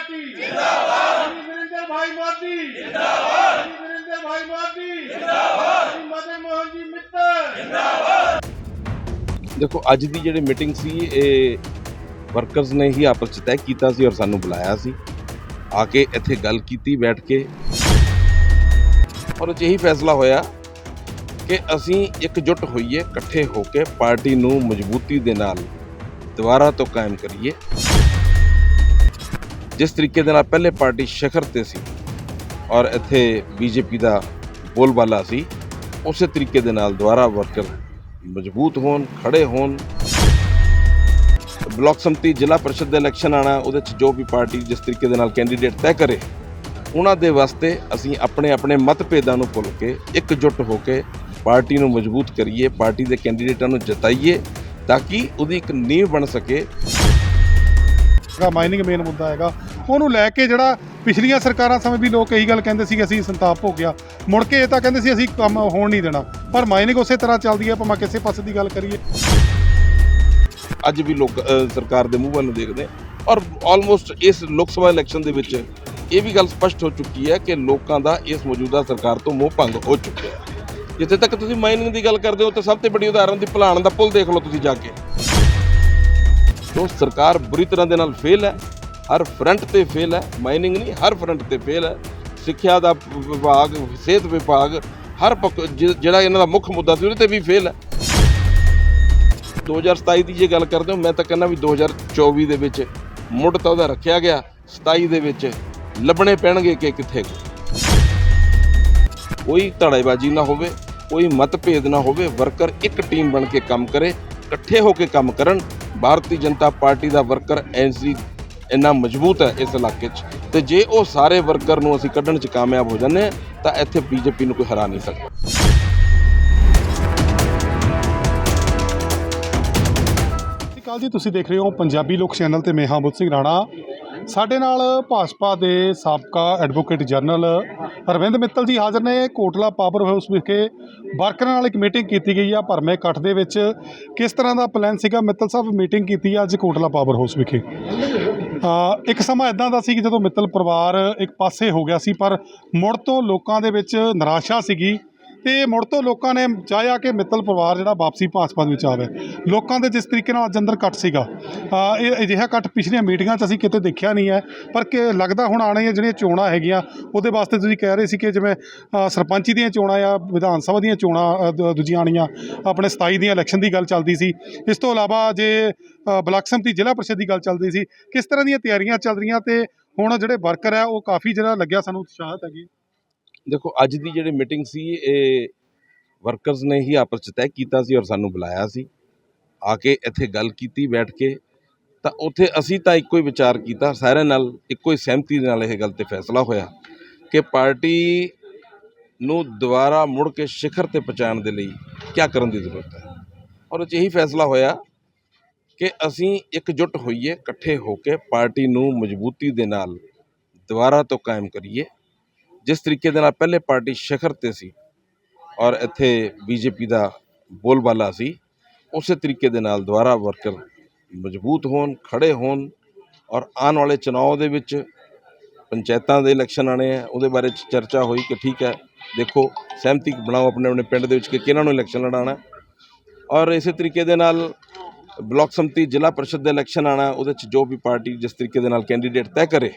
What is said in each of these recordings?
Party जिंदाबाद वीरेंद्र भाई मोदी जिंदाबाद वीरेंद्र भाई मोदी जिंदाबाद मदन मोहन जी मित्तल ਦੇਖੋ ਅੱਜ ਦੀ ਜਿਹੜੀ ਮੀਟਿੰਗ ਸੀ ਇਹ ਵਰਕਰਸ ਨੇ ਹੀ ਆਪਸ ਚ ਤੈਅ ਕੀਤਾ ਸੀ ਔਰ ਸਾਨੂੰ ਬੁਲਾਇਆ ਸੀ ਆ ਕੇ ਇੱਥੇ ਗੱਲ ਕੀਤੀ ਬੈਠ ਕੇ ਔਰ ਉਹ 'ਚ ਇਹੀ ਫੈਸਲਾ ਹੋਇਆ ਕਿ ਅਸੀਂ ਇਕਜੁੱਟ ਹੋਈਏ ਇਕੱਠੇ ਹੋ ਕੇ ਪਾਰਟੀ ਨੂੰ ਮਜ਼ਬੂਤੀ ਦੇ ਨਾਲ ਦੁਬਾਰਾ ਤੋਂ ਕਾਇਮ ਕਰੀਏ ਜਿਸ ਤਰੀਕੇ ਦੇ ਨਾਲ ਪਹਿਲੇ ਪਾਰਟੀ ਸ਼ਿਖਰ ਤੇ ਸੀ ਔਰ ਇੱਥੇ ਬੀਜੇਪੀ ਦਾ ਬੋਲਬਾਲਾ ਸੀ, ਉਸੇ ਤਰੀਕੇ ਦੇ ਨਾਲ ਦੁਬਾਰਾ ਵਰਕਰ ਮਜ਼ਬੂਤ ਹੋਣ, ਖੜੇ ਹੋਣ। ਬਲਾਕ ਸੰਮਤੀ ਜ਼ਿਲ੍ਹਾ ਪਰਿਸ਼ਦ ਦੇ ਇਲੈਕਸ਼ਨ ਆਣਾ ਉਹਦੇ ਚ ਜੋ ਵੀ ਪਾਰਟੀ ਜਿਸ ਤਰੀਕੇ ਦੇ ਨਾਲ ਕੈਂਡੀਡੇਟ ਤੈਅ ਕਰੇ, ਉਹਨਾਂ ਦੇ ਵਾਸਤੇ ਅਸੀਂ ਆਪਣੇ ਆਪਣੇ ਮਤਭੇਦਾਂ ਨੂੰ ਭੁੱਲ ਕੇ ਇਕਜੁੱਟ ਹੋ ਕੇ ਪਾਰਟੀ ਨੂੰ ਮਜ਼ਬੂਤ ਕਰੀਏ, ਪਾਰਟੀ ਦੇ ਕੈਂਡੀਡੇਟਾਂ ਨੂੰ ਜਿਤਾਈਏ ਤਾਂ ਕਿ ਉਹਦੀ ਇੱਕ ਨੀਂਹ ਬਣ ਸਕੇ। ਦਾ ਮਾਈਨਿੰਗ ਮੇਨ ਮੁੱਦਾ ਹੈਗਾ ਉਹਨੂੰ ਲੈ ਕੇ ਜਿਹੜਾ ਪਿਛਲੀਆਂ ਸਰਕਾਰਾਂ ਸਮੇਂ ਵੀ ਲੋਕ ਇਹੀ ਗੱਲ ਕਹਿੰਦੇ ਸੀ ਕਿ ਅਸੀਂ ਸੰਤਾਪ ਹੋ ਗਿਆ। ਮੁੜ ਕੇ ਇਹ ਤਾਂ ਕਹਿੰਦੇ ਸੀ ਅਸੀਂ ਕੰਮ ਹੋਣ ਨਹੀਂ ਦੇਣਾ। ਪਰ ਮਾਈਨਿੰਗ ਉਸੇ ਤਰ੍ਹਾਂ ਚੱਲਦੀ ਹੈ, ਭਾਵੇਂ ਕਿਸੇ ਪਾਸੇ ਦੀ ਗੱਲ ਕਰੀਏ। ਅੱਜ ਵੀ ਲੋਕ ਸਰਕਾਰ ਦੇ ਮੂੰਹ ਵੱਲ ਨੂੰ ਦੇਖਦੇ ਔਰ ਆਲਮੋਸਟ ਇਸ ਲੋਕ ਸਭਾ ਇਲੈਕਸ਼ਨ ਦੇ ਵਿੱਚ ਇਹ ਵੀ ਗੱਲ ਸਪਸ਼ਟ ਹੋ ਚੁੱਕੀ ਹੈ ਕਿ ਲੋਕਾਂ ਦਾ ਇਸ ਮੌਜੂਦਾ ਸਰਕਾਰ ਤੋਂ ਮੋਹ ਭੰਗ ਹੋ ਚੁੱਕਿਆ ਹੈ। ਜਿੱਥੇ ਤੱਕ ਤੁਸੀਂ ਮਾਈਨਿੰਗ ਦੀ ਗੱਲ ਕਰਦੇ ਹੋ ਤਾਂ ਸਭ ਤੋਂ ਵੱਡੀ ਉਦਾਹਰਨ ਦੀ ਭਲਾਣ ਦਾ ਪੁਲ ਦੇਖ ਲਓ ਤੁਸੀਂ ਜਾ ਕੇ। ਤੋਂ ਸਰਕਾਰ ਬੁਰੀ ਤਰ੍ਹਾਂ ਦੇ ਨਾਲ ਫੇਲ ਹੈ। ਹਰ ਫਰੰਟ ਤੇ ਫੇਲ ਹੈ ਮਾਈਨਿੰਗ ਨਹੀਂ, ਹਰ ਫਰੰਟ ਤੇ ਫੇਲ ਹੈ। ਸਿੱਖਿਆ ਦਾ ਵਿਭਾਗ, ਸਿਹਤ ਵਿਭਾਗ, ਹਰ ਪੱਖ- ਜਿਹੜਾ ਇਹਨਾਂ ਦਾ ਮੁੱਖ ਮੁੱਦਾ ਸੀ ਉਹਦੇ ਤੇ ਵੀ ਫੇਲ ਹੈ। 2027 ਦੀ ਜੇ ਗੱਲ ਕਰਦੇ ਹੋ, ਮੈਂ ਤਾਂ ਕਹਿੰਦਾ ਵੀ 2024 ਦੇ ਵਿੱਚ ਮੁੱਢ ਤਾਂ ਉਹਦਾ ਰੱਖਿਆ ਗਿਆ 27 ਦੇ ਵਿੱਚ ਲੱਭਣੇ ਪੈਣਗੇ ਕਿ ਕਿੱਥੇ? ਕੋਈ ਧੜੇਬਾਜ਼ੀ ਨਾ ਹੋਵੇ, ਕੋਈ ਮਤਭੇਦ ਨਾ ਹੋਵੇ ਵਰਕਰ ਇੱਕ ਟੀਮ ਬਣ ਕੇ ਕੰਮ ਕਰੇ, ਇਕੱਠੇ ਹੋ ਕੇ ਕੰਮ ਕਰਨ, ਭਾਰਤੀ ਜਨਤਾ ਪਾਰਟੀ ਦਾ ਵਰਕਰ ਐਨਸੀ ਇੰਨਾ ਮਜ਼ਬੂਤ ਹੈ ਇਸ ਇਲਾਕੇ 'ਚ। ਤੇ ਜੇ ਉਹ ਸਾਰੇ ਵਰਕਰ ਨੂੰ ਅਸੀਂ ਕੱਢਣ 'ਚ ਕਾਮਯਾਬ ਹੋ ਜਾਂਦੇ ਹਾਂ, ਤਾਂ ਇੱਥੇ ਬੀਜੇਪੀ ਨੂੰ ਕੋਈ ਹਰਾ ਨਹੀਂ ਸਕਦਾ। ਸਤਿ ਸ਼੍ਰੀ ਅਕਾਲ ਜੀ ਤੁਸੀਂ ਦੇਖ ਰਹੇ ਹੋ ਪੰਜਾਬੀ ਲੋਕ ਚੈਨਲ ਤੇ ਮੈਂ ਹਾਂ ਬੁੱਧ ਸਿੰਘ ਰਾਣਾ। ਸਾਡੇ ਨਾਲ ਭਾਜਪਾ ਦੇ ਸਾਬਕਾ ਐਡਵੋਕੇਟ ਜਨਰਲ ਅਰਵਿੰਦ ਮਿੱਤਲ ਜੀ ਹਾਜ਼ਰ ਨੇ। ਕੋਟਲਾ ਪਾਵਰ ਹਾਊਸ ਵਿਖੇ ਵਰਕਰਾਂ ਨਾਲ ਇੱਕ ਮੀਟਿੰਗ ਕੀਤੀ ਗਈ ਆ ਭਰਮੇ ਇਕੱਠ ਦੇ ਵਿੱਚ। ਕਿਸ ਤਰ੍ਹਾਂ ਦਾ ਪਲਾਨ ਸੀਗਾ? ਮਿੱਤਲ ਸਾਹਿਬ ਮੀਟਿੰਗ ਕੀਤੀ ਅੱਜ ਕੋਟਲਾ ਪਾਵਰ ਹਾਊਸ ਵਿਖੇ। ਇੱਕ ਸਮਾਂ ਇਦਾਂ ਦਾ ਸੀ ਕਿ ਜਦੋਂ ਮਿੱਤਲ ਪਰਿਵਾਰ ਇੱਕ ਪਾਸੇ ਹੋ ਗਿਆ ਸੀ, ਪਰ ਮੁੜ ਤੋਂ ਲੋਕਾਂ ਦੇ ਵਿੱਚ ਨਿਰਾਸ਼ਾ ਸੀਗੀ। ਤੇ ਮੁੜ ਤੋਂ ਲੋਕਾਂ ਨੇ ਚਾਹਿਆ ਕਿ ਮਿੱਤਲ ਪਰਿਵਾਰ ਜਿਹੜਾ ਵਾਪਸੀ ਭਾਜਪਾ ਦੇ ਵਿੱਚ ਆਵੇ। ਲੋਕਾਂ ਦੇ ਜਿਸ ਤਰੀਕੇ ਨਾਲ ਅੱਜ ਅੰਦਰ ਇਕੱਠ ਸੀਗਾ ਇਹ ਅਜਿਹਾ ਇਕੱਠ ਪਿਛਲੀਆਂ ਮੀਟਿੰਗਾਂ 'ਚ ਅਸੀਂ ਕਿਤੇ ਦੇਖਿਆ ਨਹੀਂ ਹੈ ਪਰ ਕਿ ਲੱਗਦਾ ਹੁਣ ਆਣੀਆਂ ਜਿਹੜੀਆਂ ਚੋਣਾਂ ਹੈਗੀਆਂ ਉਹਦੇ ਵਾਸਤੇ ਤੁਸੀਂ ਕਹਿ ਰਹੇ ਸੀ ਕਿ ਜਿਵੇਂ ਅ, ਸਰਪੰਚੀ ਦੀਆਂ ਚੋਣਾਂ ਜਾਂ ਵਿਧਾਨ ਸਭਾ ਦੀਆਂ ਚੋਣਾਂ ਦੂਜੀਆਂ ਆਣੀਆਂ ਆਪਣੇ 27 ਦੀਆਂ ਇਲੈਕਸ਼ਨ ਦੀ ਗੱਲ ਚੱਲਦੀ ਸੀ। ਇਸ ਤੋਂ ਇਲਾਵਾ ਜੇ ਬਲਾਕ ਸੰਮਤੀ ਜ਼ਿਲ੍ਹਾ ਪਰਿਸ਼ਦ ਦੀ ਗੱਲ ਚੱਲਦੀ ਸੀ ਕਿਸ ਤਰ੍ਹਾਂ ਦੀਆਂ ਤਿਆਰੀਆਂ ਚੱਲ ਰਹੀਆਂ ਤੇ ਹੁਣ ਜਿਹੜੇ ਵਰਕਰ ਹੈ ਉਹ ਕਾਫੀ ਜਿਹੜਾ ਲੱਗਿਆ ਸਾਨੂੰ ਉਤਸ਼ਾਹਤ ਹੈਗੀ। ਦੇਖੋ, ਅੱਜ ਦੀ ਜਿਹੜੀ ਮੀਟਿੰਗ ਸੀ, ਇਹ ਵਰਕਰਸ ਨੇ ਹੀ ਆਪਸ ਚ ਤੈਅ ਕੀਤਾ ਸੀ ਔਰ ਸਾਨੂੰ ਬੁਲਾਇਆ ਸੀ। ਆ ਕੇ ਇੱਥੇ ਗੱਲ ਕੀਤੀ ਬੈਠ ਕੇ, ਤਾਂ ਉੱਥੇ ਅਸੀਂ ਤਾਂ ਇੱਕੋ ਹੀ ਵਿਚਾਰ ਕੀਤਾ, ਸਾਰਿਆਂ ਨਾਲ ਇੱਕੋ ਹੀ ਸਹਿਮਤੀ ਦੇ ਨਾਲ ਇਹ ਗੱਲ ਤੇ ਫੈਸਲਾ ਹੋਇਆ ਕਿ ਪਾਰਟੀ ਨੂੰ ਦੁਬਾਰਾ ਮੁੜ ਕੇ ਸਿਖਰ ਤੇ ਪਹੁੰਚਾਉਣ ਦੇ ਲਈ ਕੀ ਕਰਨ ਦੀ ਜ਼ਰੂਰਤ ਹੈ? ਔਰ ਉਹ 'ਚ ਇਹੀ ਫੈਸਲਾ ਹੋਇਆ ਕਿ ਅਸੀਂ ਇਕਜੁੱਟ ਹੋਈਏ, ਇਕੱਠੇ ਹੋ ਕੇ ਪਾਰਟੀ ਨੂੰ ਮਜ਼ਬੂਤੀ ਦੇ ਨਾਲ ਦੁਬਾਰਾ ਤੋਂ ਕਾਇਮ ਕਰੀਏ। ਜਿਸ ਤਰੀਕੇ ਦੇ ਨਾਲ ਪਹਿਲੇ ਪਾਰਟੀ ਸ਼ਿਖਰ ਤੇ ਸੀ ਔਰ ਇੱਥੇ ਬੀਜੇਪੀ ਦਾ ਬੋਲਬਾਲਾ ਸੀ, ਉਸੇ ਤਰੀਕੇ ਦੇ ਨਾਲ ਦੁਬਾਰਾ ਵਰਕਰ ਮਜ਼ਬੂਤ ਹੋਣ, ਖੜੇ ਹੋਣ ਔਰ ਆਉਣ ਵਾਲੇ ਚੁਣਾਵ ਦੇ ਵਿੱਚ ਪੰਚਾਇਤਾਂ ਦੇ ਇਲੈਕਸ਼ਨ ਆਣੇ ਆ, ਉਹਦੇ ਬਾਰੇ 'ਚ ਚਰਚਾ ਹੋਈ ਕਿ ਠੀਕ ਹੈ, ਦੇਖੋ, ਸਹਿਮਤੀ ਬਣਾਓ ਆਪਣੇ ਆਪਣੇ ਪਿੰਡ ਦੇ ਵਿੱਚ ਕਿ ਕਿਹਨਾਂ ਨੂੰ ਇਲੈਕਸ਼ਨ ਲੜਾਉਣਾ ਔਰ ਇਸੇ ਤਰੀਕੇ ਦੇ ਨਾਲ ਬਲਾਕ ਸੰਮਤੀ ਜ਼ਿਲ੍ਹਾ ਪਰਿਸ਼ਦ ਦੇ ਇਲੈਕਸ਼ਨ ਆਣਾ ਉਹਦੇ 'ਚ ਜੋ ਵੀ ਪਾਰਟੀ ਜਿਸ ਤਰੀਕੇ ਦੇ ਨਾਲ ਕੈਂਡੀਡੇਟ ਤੈਅ ਕਰੇ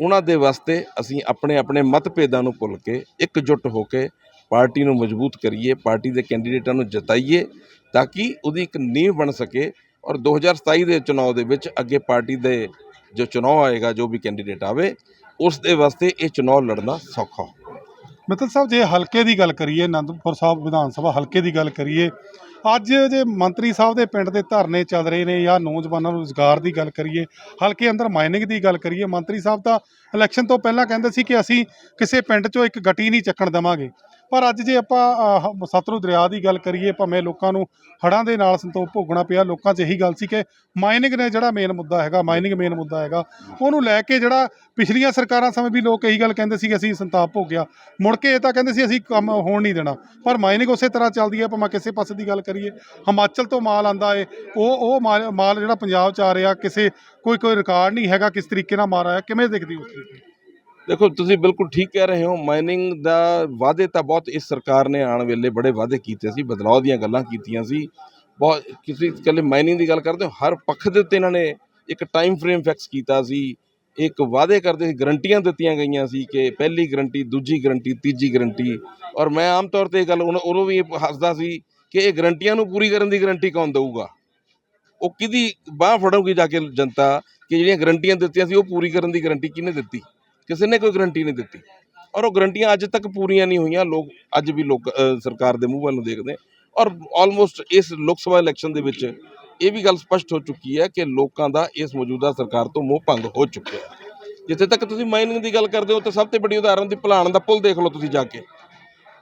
ਉਹਨਾਂ ਦੇ ਵਾਸਤੇ ਅਸੀਂ ਆਪਣੇ ਆਪਣੇ ਮਤਭੇਦਾਂ ਨੂੰ ਭੁੱਲ ਕੇ ਇਕਜੁੱਟ ਹੋ ਕੇ ਪਾਰਟੀ ਨੂੰ ਮਜ਼ਬੂਤ ਕਰੀਏ, ਪਾਰਟੀ ਦੇ ਕੈਂਡੀਡੇਟਾਂ ਨੂੰ ਜਿਤਾਈਏ ਤਾਂ ਕਿ ਉਹਦੀ ਇੱਕ ਨੀਂਹ ਬਣ ਸਕੇ ਔਰ 2027 ਦੇ ਚੁਣਾਵ ਦੇ ਵਿੱਚ ਅੱਗੇ ਪਾਰਟੀ ਦੇ ਜੋ ਚੁਣਾਵ ਆਏਗਾ, ਜੋ ਵੀ ਕੈਂਡੀਡੇਟ ਆਵੇ, ਉਸ ਦੇ ਵਾਸਤੇ ਇਹ ਚੁਣਾਵ ਲੜਨਾ ਸੌਖਾ ਹੋ ਮਿੱਤਲ ਸਾਹਿਬ, ਜੇ ਹਲਕੇ ਦੀ ਗੱਲ ਕਰੀਏ, ਅਨੰਦਪੁਰ ਸਾਹਿਬ ਵਿਧਾਨ ਸਭਾ ਹਲਕੇ ਦੀ ਗੱਲ ਕਰੀਏ ਅੱਜ ਜੇ ਮੰਤਰੀ ਸਾਹਿਬ ਦੇ ਪਿੰਡ ਦੇ ਧਰਨੇ ਚੱਲ ਰਹੇ ਨੇ ਜਾਂ ਨੌਜਵਾਨਾਂ ਨੂੰ ਰੁਜ਼ਗਾਰ ਦੀ ਗੱਲ ਕਰੀਏ, ਹਲਕੇ ਅੰਦਰ ਮਾਈਨਿੰਗ ਦੀ ਗੱਲ ਕਰੀਏ, ਮੰਤਰੀ ਸਾਹਿਬ ਤਾਂ ਇਲੈਕਸ਼ਨ ਤੋਂ ਪਹਿਲਾਂ ਕਹਿੰਦੇ ਸੀ ਕਿ ਅਸੀਂ ਕਿਸੇ ਪਿੰਡ 'ਚੋਂ ਇੱਕ ਗੱਟੀ ਨਹੀਂ ਚੱਕਣ ਦੇਵਾਂਗੇ। ਪਰ ਅੱਜ ਜੇ ਆਪਾਂ ਅਹ, ਸਤਲੁਜ ਦਰਿਆ ਦੀ ਗੱਲ ਕਰੀਏ ਭਾਵੇਂ ਲੋਕਾਂ ਨੂੰ ਹੜ੍ਹਾਂ ਦੇ ਨਾਲ ਸੰਤੋਖ ਭੋਗਣਾ ਪਿਆ ਲੋਕਾਂ 'ਚ ਇਹੀ ਗੱਲ ਸੀ ਕਿ ਮਾਈਨਿੰਗ ਨੇ ਜਿਹੜਾ ਮੇਨ ਮੁੱਦਾ ਹੈਗਾ ਮਾਈਨਿੰਗ ਮੇਨ ਮੁੱਦਾ ਹੈਗਾ ਉਹਨੂੰ ਲੈ ਕੇ ਜਿਹੜਾ ਪਿਛਲੀਆਂ ਸਰਕਾਰਾਂ ਸਮੇਂ ਵੀ ਲੋਕ ਇਹੀ ਗੱਲ ਕਹਿੰਦੇ ਸੀ ਕਿ ਅਸੀਂ ਸੰਤਾਪ ਭੋਗਿਆ। ਮੁੜ ਕੇ ਇਹ ਤਾਂ ਕਹਿੰਦੇ ਸੀ ਅਸੀਂ ਕੰਮ ਹੋਣ ਨਹੀਂ ਦੇਣਾ। ਪਰ ਮਾਈਨਿੰਗ ਉਸੇ ਤਰ੍ਹਾਂ ਚੱਲਦੀ ਹੈ ਭਾਵੇਂ ਕਿਸੇ ਪਾਸੇ ਦੀ ਗੱਲ ਕਰੀਏ ਹਿਮਾਚਲ ਤੋਂ ਮਾਲ ਆਂਦਾ ਏ ਉਹ ਉਹ ਮਾਲ ਮਾਲ ਜਿਹੜਾ ਪੰਜਾਬ 'ਚ ਆ ਰਿਹਾ ਕਿਸੇ ਕੋਈ ਕੋਈ ਰਿਕਾਰਡ ਨਹੀਂ ਹੈਗਾ ਕਿਸ ਤਰੀਕੇ ਨਾਲ ਮਾਰਾ ਹੈ ਕਿਵੇਂ ਦੇਖਦੀ ਹੋ ਉਸ ਤਰੀਕੇ ਦੇਖੋ, ਤੁਸੀਂ ਬਿਲਕੁਲ ਠੀਕ ਕਹਿ ਰਹੇ ਹੋ। ਮਾਈਨਿੰਗ ਦਾ ਵਾਅਦੇ ਤਾਂ ਬਹੁਤ ਇਸ ਸਰਕਾਰ ਨੇ ਆਉਣ ਵੇਲੇ ਬੜੇ ਵਾਅਦੇ ਕੀਤੇ ਸੀ, ਬਦਲਾਅ ਦੀਆਂ ਗੱਲਾਂ ਕੀਤੀਆਂ ਸੀ। ਬਹੁਤ ਕਿਸੇ ਇਕੱਲੇ ਮਾਈਨਿੰਗ ਦੀ ਗੱਲ ਕਰਦੇ ਹੋ, ਹਰ ਪੱਖ ਦੇ ਉੱਤੇ ਇਹਨਾਂ ਨੇ ਇੱਕ ਟਾਈਮ ਫਰੇਮ ਫਿਕਸ ਕੀਤਾ ਸੀ। ਇੱਕ ਵਾਅਦੇ ਕਰਦੇ ਸੀ ਗਰੰਟੀਆਂ ਦਿੱਤੀਆਂ ਗਈਆਂ ਸੀ ਕਿ ਪਹਿਲੀ ਗਰੰਟੀ ਦੂਜੀ ਗਰੰਟੀ ਤੀਜੀ ਗਰੰਟੀ ਔਰ ਮੈਂ ਆਮ ਤੌਰ ਤੇ ਇਹ ਗੱਲ ਉਨ- ਉਦੋਂ ਵੀ ਹੱਸਦਾ ਸੀ ਕਿ ਇਹ ਗਰੰਟੀਆਂ ਨੂੰ ਪੂਰੀ ਕਰਨ ਦੀ ਗਰੰਟੀ ਕੌਣ ਦੇਊਗਾ? ਉਹ ਕਿਹਦੀ ਬਾਹ ਫੜੂਗੀ ਜਾ ਕੇ ਜਨਤਾ ਕਿ ਜਿਹੜੀਆਂ ਗਰੰਟੀਆਂ ਦਿੱਤੀਆਂ ਸੀ, ਉਹ ਪੂਰੀ ਕਰਨ ਦੀ ਗਰੰਟੀ ਕਿਹਨੇ ਦਿੱਤੀ? ਕਿਸੇ ਨੇ ਕੋਈ ਗਰੰਟੀ ਨਹੀਂ ਦਿੱਤੀ। ਔਰ ਉਹ ਗਰੰਟੀਆਂ ਅੱਜ ਤੱਕ ਪੂਰੀਆਂ ਨਹੀਂ ਹੋਈਆਂ। ਲੋਕ ਅੱਜ ਵੀ ਲੋਕ ਸਰਕਾਰ ਦੇ ਮੂੰਹ ਵੱਲ ਨੂੰ ਦੇਖਦੇ ਔਰ ਆਲਮੋਸਟ ਇਸ ਲੋਕ ਸਭਾ ਇਲੈਕਸ਼ਨ ਦੇ ਵਿੱਚ ਇਹ ਵੀ ਗੱਲ ਸਪਸ਼ਟ ਹੋ ਚੁੱਕੀ ਹੈ ਕਿ ਲੋਕਾਂ ਦਾ ਇਸ ਮੌਜੂਦਾ ਸਰਕਾਰ ਤੋਂ ਮੋਹ ਭੰਗ ਹੋ ਚੁੱਕਿਆ ਹੈ। ਜਿੱਥੇ ਤੱਕ ਤੁਸੀਂ ਮਾਈਨਿੰਗ ਦੀ ਗੱਲ ਕਰਦੇ ਹੋ ਤਾਂ ਸਭ ਤੋਂ ਵੱਡੀ ਉਦਾਹਰਨ ਦੀ ਭਲਾਣ ਦਾ ਪੁਲ ਦੇਖ ਲਓ ਤੁਸੀਂ ਜਾ ਕੇ।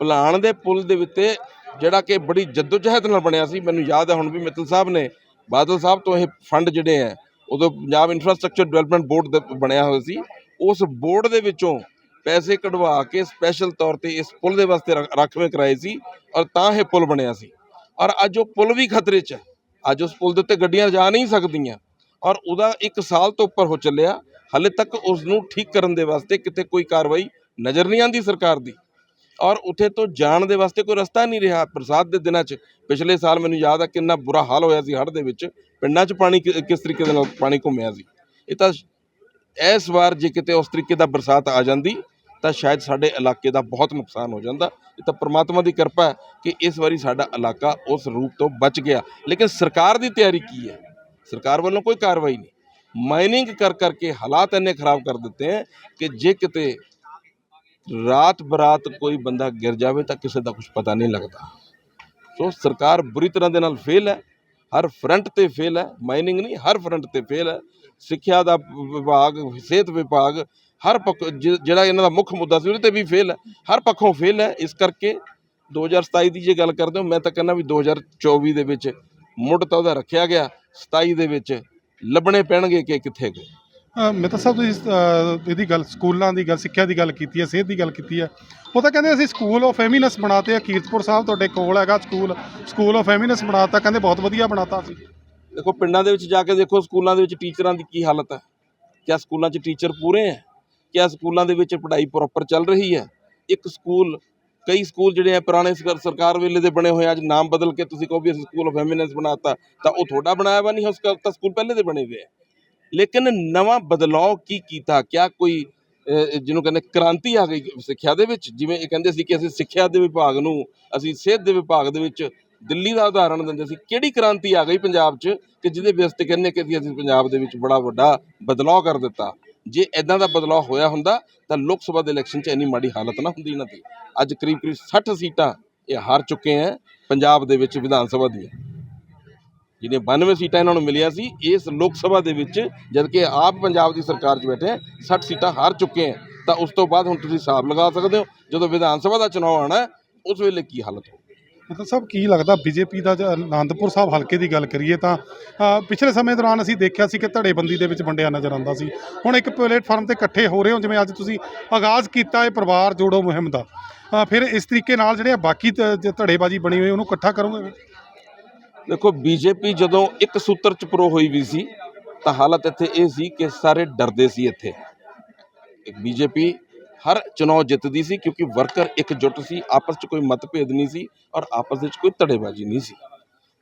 ਭਲਾਣ ਦੇ ਪੁਲ ਦੇ ਉੱਤੇ ਜਿਹੜਾ ਕਿ ਬੜੀ ਜਹਿਦ ਨਾਲ ਬਣਿਆ ਸੀ, ਮੈਨੂੰ ਯਾਦ ਹੈ ਹੁਣ ਵੀ ਮਿੱਤਲ ਸਾਹਿਬ ਨੇ, ਬਾਦਲ ਸਾਹਿਬ ਤੋਂ ਇਹ ਫੰਡ ਜਿਹੜੇ ਹੈ, ਉਦੋਂ ਪੰਜਾਬ ਇਨਫਰਾਸਟ੍ਰਕਚਰ ਡਿਵੈਲਪਮੈਂਟ ਬੋਰਡ ਦੇ ਬਣਿਆ ਹੋਇਆ ਸੀ। ਉਸ ਬੋਰਡ ਦੇ ਵਿੱਚੋਂ ਪੈਸੇ ਕਢਵਾ ਕੇ ਸਪੈਸ਼ਲ ਤੌਰ ਤੇ ਇਸ ਪੁਲ ਦੇ ਵਾਸਤੇ ਰੱਖ- ਰਾਖਵੇਂ ਕਰਾਏ ਸੀ ਔਰ ਤਾਂ ਇਹ ਪੁਲ ਬਣਿਆ ਸੀ। ਔਰ ਅੱਜ ਉਹ ਪੁਲ ਵੀ ਖਤਰੇ 'ਚ ਹੈ। ਅੱਜ ਉਸ ਪੁਲ ਦੇ ਉੱਤੇ ਗੱਡੀਆਂ ਜਾ ਨਹੀਂ ਸਕਦੀਆਂ ਔਰ ਉਹਦਾ 1 ਸਾਲ ਤੋਂ ਉੱਪਰ ਹੋ ਚੱਲਿਆ। ਹਾਲੇ ਤੱਕ ਉਸ ਨੂੰ ਠੀਕ ਕਰਨ ਦੇ ਵਾਸਤੇ ਕਿਤੇ ਕੋਈ ਕਾਰਵਾਈ ਨਜ਼ਰ ਨਹੀਂ ਆਂਦੀ ਸਰਕਾਰ ਦੀ। ਔਰ ਉੱਥੇ ਤੋਂ ਜਾਣ ਦੇ ਵਾਸਤੇ ਕੋਈ ਰਸਤਾ ਨਹੀਂ ਰਿਹਾ। ਬਰਸਾਤ ਦੇ ਦਿਨਾਂ 'ਚ ਪਿਛਲੇ ਸਾਲ ਮੈਨੂੰ ਯਾਦ ਆ ਕਿੰਨਾ ਬੁਰਾ ਹਾਲ ਹੋਇਆ ਸੀ ਹੜ੍ਹ ਦੇ ਵਿੱਚ। ਪਿੰਡਾਂ 'ਚ ਪਾਣੀ ਕਿ- ਕਿਸ ਤਰੀਕੇ ਦੇ ਨਾਲ ਪਾਣੀ ਘੁੰਮਿਆ ਸੀ। ਇਹ ਤਾਂ ਇਸ ਵਾਰ ਜੇ ਕਿਤੇ ਉਸ ਤਰੀਕੇ ਦਾ ਬਰਸਾਤ ਆ ਜਾਂਦੀ, ਤਾਂ ਸ਼ਾਇਦ ਸਾਡੇ ਇਲਾਕੇ ਦਾ ਬਹੁਤ ਨੁਕਸਾਨ ਹੋ ਜਾਂਦਾ। ਇਹ ਤਾਂ ਪ੍ਰਮਾਤਮਾ ਦੀ ਕਿਰਪਾ ਹੈ ਕਿ ਇਸ ਵਾਰੀ ਸਾਡਾ ਇਲਾਕਾ ਉਸ ਰੂਪ ਤੋਂ ਬਚ ਗਿਆ। ਲੇਕਿਨ ਸਰਕਾਰ ਦੀ ਤਿਆਰੀ ਕੀ ਹੈ? ਸਰਕਾਰ ਵੱਲੋਂ ਕੋਈ ਕਾਰਵਾਈ ਨਹੀਂ। ਮਾਈਨਿੰਗ ਕਰ ਕਰਕੇ ਹਾਲਾਤ ਇੰਨੇ ਖਰਾਬ ਕਰ ਦਿੱਤੇ ਹੈ ਕਿ ਜੇ ਕਿਤੇ ਰਾਤ ਬਰਾਤ ਕੋਈ ਬੰਦਾ ਗਿਰ ਜਾਵੇ, ਤਾਂ ਕਿਸੇ ਦਾ ਕੁਝ ਪਤਾ ਨਹੀਂ ਲੱਗਦਾ। ਸੋ ਸਰਕਾਰ ਬੁਰੀ ਤਰ੍ਹਾਂ ਦੇ ਨਾਲ ਫੇਲ ਹੈ। ਹਰ ਫਰੰਟ ਤੇ ਫੇਲ ਹੈ। ਮਾਈਨਿੰਗ ਨਹੀਂ, ਹਰ ਫਰੰਟ ਤੇ ਫੇਲ ਹੈ। ਸਿੱਖਿਆ ਦਾ ਵਿਭਾਗ ਸਿਹਤ ਵਿਭਾਗ ਹਰ ਪੱਖ ਜਿਹੜਾ ਇਹਨਾਂ ਦਾ ਮੁੱਖ ਮੁੱਦਾ ਸੀ ਉਹਦੇ ਤੇ ਵੀ ਫੇਲ ਹੈ। ਹਰ ਪੱਖੋਂ ਫੇਲ ਹੈ। ਇਸ ਕਰਕੇ 2027 ਦੀ ਜੇ ਗੱਲ ਕਰਦੇ ਹੋ ਮੈਂ ਤਾਂ ਕਹਿੰਦਾ ਵੀ 2024 ਦੇ ਵਿੱਚ ਮੁੱਢ ਤਾਂ ਉਹਦਾ ਰੱਖਿਆ ਗਿਆ। 27 ਦੇ ਵਿੱਚ ਲੱਭਣੇ ਪੈਣਗੇ ਕਿ ਕਿੱਥੇ ਗਏ? ਅ, ਮਿੱਤਲ ਸਾਹਿਬ ਤੁਸੀਂ ਇਹਦੀ ਗੱਲ ਸਕੂਲਾਂ ਦੀ ਗੱਲ ਸਿੱਖਿਆ ਦੀ ਗੱਲ ਕੀਤੀ ਹੈ ਸਿਹਤ ਦੀ ਗੱਲ ਕੀਤੀ ਹੈ। ਉਹ ਤਾਂ ਕਹਿੰਦੇ ਅਸੀਂ ਸਕੂਲ ਆਫ ਐਮੀਨੈਸ ਬਣਾਤੇ ਆ। ਕੀਰਤਪੁਰ ਸਾਹਿਬ ਤੁਹਾਡੇ ਕੋਲ ਹੈਗਾ ਸਕੂਲ। ਸਕੂਲ ਆਫ ਐਮੀਨੈਸ ਬਣਾਤਾ ਕਹਿੰਦੇ ਬਹੁਤ ਵਧੀਆ ਬਣਾਤਾ ਸੀ ਦੇਖੋ ਪਿੰਡਾਂ ਦੇ ਵਿੱਚ ਜਾ ਕੇ ਦੇਖੋ ਸਕੂਲਾਂ ਦੇ ਵਿੱਚ ਟੀਚਰਾਂ ਦੀ ਕੀ ਹਾਲਤ ਹੈ? ਕਿਆ ਸਕੂਲਾਂ 'ਚ ਟੀਚਰ ਪੂਰੇ ਹੈ? ਕਿਆ ਸਕੂਲਾਂ ਦੇ ਵਿੱਚ ਪੜ੍ਹਾਈ ਪ੍ਰੋਪਰ ਚੱਲ ਰਹੀ ਹੈ? ਇੱਕ ਸਕੂਲ ਕਈ ਸਕੂਲ ਜਿਹੜੇ ਆ ਪੁਰਾਣੇ ਸਰਕਾਰ- ਵੇਲੇ ਦੇ ਬਣੇ ਹੋਏ ਆ, ਅੱਜ ਨਾਮ ਬਦਲ ਕੇ ਤੁਸੀਂ ਕਹੋ ਵੀ ਅਸੀਂ ਸਕੂਲ ਆਫ ਐਮੀਨੈਂਸ ਬਣਾਤਾ ਤਾਂ ਉਹ ਤੁਹਾਡਾ ਬਣਾਇਆ ਵਾ ਨਹੀਂ ਉਸ ਤਾਂ ਸਕੂਲ ਪਹਿਲੇ ਦੇ ਬਣੇ ਹੋਏ ਆ। ਲੇਕਿਨ ਨਵਾਂ ਬਦਲਾਅ ਕੀ ਕੀਤਾ? ਕਿਆ ਕੋਈ ਜਿਹਨੂੰ ਕਹਿੰਦੇ ਕ੍ਰਾਂਤੀ ਆ ਗਈ ਸਿੱਖਿਆ ਦੇ ਵਿੱਚ? ਜਿਵੇਂ ਇਹ ਕਹਿੰਦੇ ਸੀ ਕਿ ਅਸੀਂ ਸਿੱਖਿਆ ਦੇ ਵਿਭਾਗ ਨੂੰ ਅਸੀਂ ਸਿਹਤ ਦੇ ਵਿਭਾਗ ਦੇ ਵਿੱਚ ਦਿੱਲੀ ਦਾ ਉਦਾਹਰਣ ਦਿੰਦੇ ਸੀ, ਕਿਹੜੀ ਕ੍ਰਾਂਤੀ ਆ ਗਈ ਪੰਜਾਬ 'ਚ ਕਿ ਜਿਹਦੇ ਬੇਸ ਤੇ ਕਹਿੰਦੇ ਕਿ ਅਸੀਂ ਅਸੀਂ ਪੰਜਾਬ ਦੇ ਵਿੱਚ ਬੜਾ ਵੱਡਾ ਬਦਲਾਅ ਕਰ ਦਿੱਤਾ? ਜੇ ਇਦਾਂ ਦਾ ਬਦਲਾਅ ਹੋਇਆ ਹੁੰਦਾ, ਤਾਂ ਲੋਕ ਸਭਾ ਦੇ ਇਲੈਕਸ਼ਨ 'ਚ ਇੰਨੀ ਮਾੜੀ ਹਾਲਤ ਨਾ ਹੁੰਦੀ ਇਹਨਾਂ ਦੀ। ਅੱਜ ਕਰੀਬ ਕਰੀਬ 60 ਸੀਟਾਂ ਇਹ ਹਾਰ ਚੁੱਕੇ ਹੈ ਪੰਜਾਬ ਦੇ ਵਿੱਚ ਵਿਧਾਨ ਸਭਾ ਦੀਆਂ। ਜਿਹੜੀਆਂ 92 ਸੀਟਾਂ ਇਹਨਾਂ ਨੂੰ ਮਿਲੀਆਂ ਸੀ, ਇਸ ਲੋਕ ਸਭਾ ਦੇ ਵਿੱਚ ਜਦ ਕਿ ਆਪ ਪੰਜਾਬ ਦੀ ਸਰਕਾਰ 'ਚ ਬੈਠੇ ਹੈ 60 ਸੀਟਾਂ ਹਾਰ ਚੁੱਕੇ ਹੈ। ਤਾਂ ਉਸ ਤੋਂ ਬਾਅਦ ਹੁਣ ਤੁਸੀਂ ਹਿਸਾਬ ਲਗਾ ਸਕਦੇ ਹੋ, ਜਦੋਂ ਵਿਧਾਨ ਸਭਾ ਦਾ ਚੋਣ ਆਣਾ ਉਸ ਵੇਲੇ ਕੀ ਹਾਲਤ ਹੋ ਮਿੱਤਲ ਸਾਹਿਬ ਕੀ ਲੱਗਦਾ ਬੀਜੇਪੀ ਦਾ ਜੇ ਆਨੰਦਪੁਰ ਸਾਹਿਬ ਹਲਕੇ ਦੀ ਗੱਲ ਕਰੀਏ ਤਾਂ ਅ, ਪਿਛਲੇ ਸਮੇਂ ਦੌਰਾਨ ਅਸੀਂ ਦੇਖਿਆ ਸੀ ਕਿ ਧੜੇਬੰਦੀ ਦੇ ਵਿੱਚ ਵੰਡਿਆ ਨਜ਼ਰ ਆਉਂਦਾ ਸੀ। ਹੁਣ ਇੱਕ ਪਲੇਟਫਾਰਮ ਤੇ ਇਕੱਠੇ ਹੋ ਰਹੇ ਹੋ ਜਿਵੇਂ ਅੱਜ ਤੁਸੀਂ ਆਗਾਜ਼ ਕੀਤਾ ਹੈ ਪਰਿਵਾਰ ਜੋੜੋ ਮੁਹਿੰਮ ਦਾ। ਅ, ਫਿਰ ਇਸ ਤਰੀਕੇ ਨਾਲ ਜਿਹੜੇ ਬਾਕੀ ਧ- ਜੇ ਧੜੇਬਾਜ਼ੀ ਬਣੀ ਹੋਈ ਉਹਨੂੰ ਇਕੱਠਾ ਕਰੋਗੇ ਦੇਖੋ ਬੀਜੇਪੀ ਜਦੋਂ ਇੱਕ ਸੂਤਰ ਚ ਪ੍ਰੋ ਹੋਈ ਵੀ ਸੀ ਤਾਂ ਹਾਲਤ ਇੱਥੇ ਇਹ ਸੀ ਕਿ ਸਾਰੇ ਡਰਦੇ ਸੀ ਇੱਥੇ। ਇੱਕ ਬੀਜੇਪੀ ਹਰ ਚੁਣਾਵ ਜਿੱਤਦੀ ਸੀ ਕਿਉਂਕਿ ਵਰਕਰ ਇਕਜੁੱਟ ਸੀ, ਆਪਸ 'ਚ ਕੋਈ ਮਤਭੇਦ ਨਹੀਂ ਸੀ ਔਰ ਆਪਸ ਵਿੱਚ ਕੋਈ ਧੜੇਬਾਜ਼ੀ ਨਹੀਂ ਸੀ।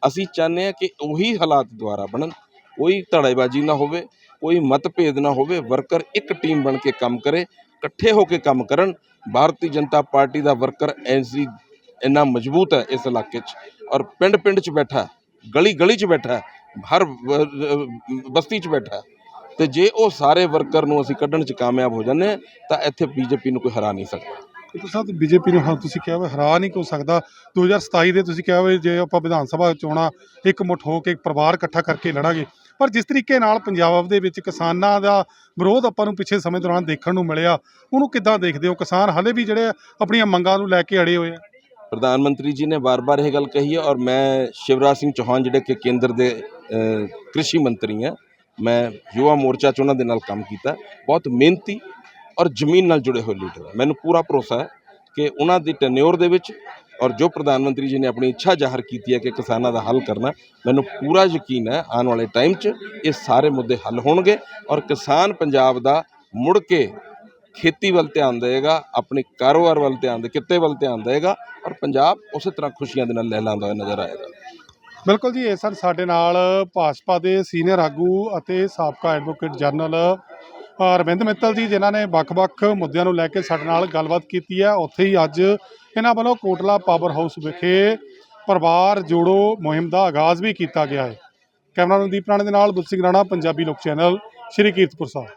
ਅਸੀਂ ਚਾਹੁੰਦੇ ਹਾਂ ਕਿ ਉਹੀ ਹਾਲਾਤ ਦੁਆਰਾ ਬਣਨ, ਕੋਈ ਧੜੇਬਾਜ਼ੀ ਨਾ ਹੋਵੇ, ਕੋਈ ਮਤਭੇਦ ਨਾ ਹੋਵੇ, ਵਰਕਰ ਇੱਕ ਟੀਮ ਬਣ ਕੇ ਕੰਮ ਕਰੇ, ਇਕੱਠੇ ਹੋ ਕੇ ਕੰਮ ਕਰਨ। ਭਾਰਤੀ ਜਨਤਾ ਪਾਰਟੀ ਦਾ ਵਰਕਰ ਐਸੀ ਇੰਨਾ ਮਜ਼ਬੂਤ ਹੈ ਇਸ ਇਲਾਕੇ 'ਚ ਔਰ ਪਿੰਡ ਪਿੰਡ 'ਚ ਬੈਠਾ ਗਲੀ ਗਲੀ 'ਚ ਬੈਠਾ, ਹਰ ਬਸਤੀ 'ਚ ਬੈਠਾ। ਤੇ ਜੇ ਉਹ ਸਾਰੇ ਵਰਕਰ ਨੂੰ ਅਸੀਂ ਕੱਢਣ 'ਚ ਕਾਮਯਾਬ ਹੋ ਜਾਂਦੇ ਤਾਂ ਇੱਥੇ ਬੀਜੇਪੀ ਨੂੰ ਕੋਈ ਹਰਾ ਨਹੀਂ ਸਕਦਾ। ਇਹ ਸਾਹਿਬ ਬੀਜੇਪੀ ਨੂੰ ਹਾਂ ਤੁਸੀਂ ਕਿਹਾ ਵਾ ਹਰਾ ਨਹੀਂ ਹੋ ਸਕਦਾ। 2027 ਦੇ ਤੁਸੀਂ ਕਿਹਾ ਵਾ ਜੇ ਆਪਾਂ ਵਿਧਾਨ ਸਭਾ ਚੋਣਾਂ ਇੱਕ ਮੁੱਠ ਹੋ ਕੇ ਇੱਕ ਪਰਿਵਾਰ ਇਕੱਠਾ ਕਰਕੇ ਲੜਾਂਗੇ। ਪਰ ਜਿਸ ਤਰੀਕੇ ਨਾਲ ਪੰਜਾਬ ਦੇ ਵਿੱਚ ਕਿਸਾਨਾਂ ਦਾ ਵਿਰੋਧ ਆਪਾਂ ਨੂੰ ਪਿਛੇ ਸਮੇਂ ਦੌਰਾਨ ਦੇਖਣ ਨੂੰ ਮਿਲਿਆ ਉਹਨੂੰ ਕਿੱਦਾਂ ਦੇਖਦੇ ਹੋ? ਕਿਸਾਨ ਹਲੇ ਵੀ ਜਿਹੜੇ ਆਪਣੀਆਂ ਮੰਗਾਂ ਨੂੰ ਲੈ ਕੇ ਅੜੇ ਹੋਏ ਆ। ਪ੍ਰਧਾਨ ਮੰਤਰੀ ਜੀ ਨੇ ਵਾਰ-ਵਾਰ ਇਹ ਗੱਲ ਕਹੀ ਹੈ ਔਰ ਮੈਂ ਸ਼ਿਵਰਾਜ ਸਿੰਘ ਚੌਹਾਨ ਜਿਹੜੇ ਕਿ ਕੇਂਦਰ ਦੇ ਕ੍ਰਿਸ਼ੀ ਮੰਤਰੀ ਹੈ ਮੈਂ ਯੁਵਾ ਮੋਰਚਾ 'ਚ ਉਹਨਾਂ ਦੇ ਨਾਲ ਕੰਮ ਕੀਤਾ। ਬਹੁਤ ਮਿਹਨਤੀ ਔਰ ਜ਼ਮੀਨ ਨਾਲ ਜੁੜੇ ਹੋਏ ਲੀਡਰ ਹੈ ਮੈਨੂੰ ਪੂਰਾ ਭਰੋਸਾ ਹੈ ਕਿ ਉਹਨਾਂ ਦੀ ਟੈਨਿਓਰ ਦੇ ਵਿੱਚ ਔਰ ਜੋ ਪ੍ਰਧਾਨ ਮੰਤਰੀ ਜੀ ਨੇ ਆਪਣੀ ਇੱਛਾ ਜ਼ਾਹਰ ਕੀਤੀ ਹੈ ਕਿ ਕਿਸਾਨਾਂ ਦਾ ਹੱਲ ਕਰਨਾ, ਮੈਨੂੰ ਪੂਰਾ ਯਕੀਨ ਹੈ ਆਉਣ ਵਾਲੇ ਟਾਈਮ 'ਚ ਇਹ ਸਾਰੇ ਮੁੱਦੇ ਹੱਲ ਹੋਣਗੇ ਔਰ ਕਿਸਾਨ ਪੰਜਾਬ ਦਾ ਮੁੜ ਕੇ ਖੇਤੀ ਵੱਲ ਧਿਆਨ ਦੇਵੇਗਾ, ਆਪਣੇ ਕਾਰੋਬਾਰ ਵੱਲ ਧਿਆਨ ਦੇ, ਕਿੱਤੇ ਵੱਲ ਧਿਆਨ ਦੇਵੇਗਾ ਔਰ ਪੰਜਾਬ ਉਸੇ ਤਰ੍ਹਾਂ ਖੁਸ਼ੀਆਂ ਦੇ ਨਾਲ ਲਹਿਲਾਉਂਦਾ ਹੋਇਆ ਨਜ਼ਰ ਆਏਗਾ। ਬਿਲਕੁਲ ਜੀ ਇਹ ਸਨ ਸਾਡੇ ਨਾਲ ਭਾਜਪਾ ਦੇ ਸੀਨੀਅਰ ਆਗੂ ਅਤੇ ਸਾਬਕਾ ਐਡਵੋਕੇਟ ਜਨਰਲ ਅ, ਅਰਵਿੰਦ ਮਿੱਤਲ ਜੀ ਜਿਨ੍ਹਾਂ ਨੇ ਵੱਖ-ਵੱਖ ਮੁੱਦਿਆਂ ਨੂੰ ਲੈ ਕੇ ਸਾਡੇ ਨਾਲ ਗੱਲਬਾਤ ਕੀਤੀ ਹੈ। ਉੱਥੇ ਹੀ ਅੱਜ ਇਹਨਾਂ ਵੱਲੋਂ ਕੋਟਲਾ ਪਾਵਰ ਹਾਊਸ ਵਿਖੇ ਪਰਿਵਾਰ ਜੋੜੋ ਮੁਹਿੰਮ ਦਾ ਆਗਾਜ਼ ਵੀ ਕੀਤਾ ਗਿਆ ਹੈ। ਕੈਮਰਾਮੈਨ ਦੀਪ ਰਾਣਾ ਦੇ ਨਾਲ ਬੁੱਧ ਸਿੰਘ ਰਾਣਾ ਪੰਜਾਬੀ ਲੋਕ ਚੈਨਲ ਸ਼੍ਰੀ ਕੀਰਤਪੁਰ ਸਾਹਿਬ।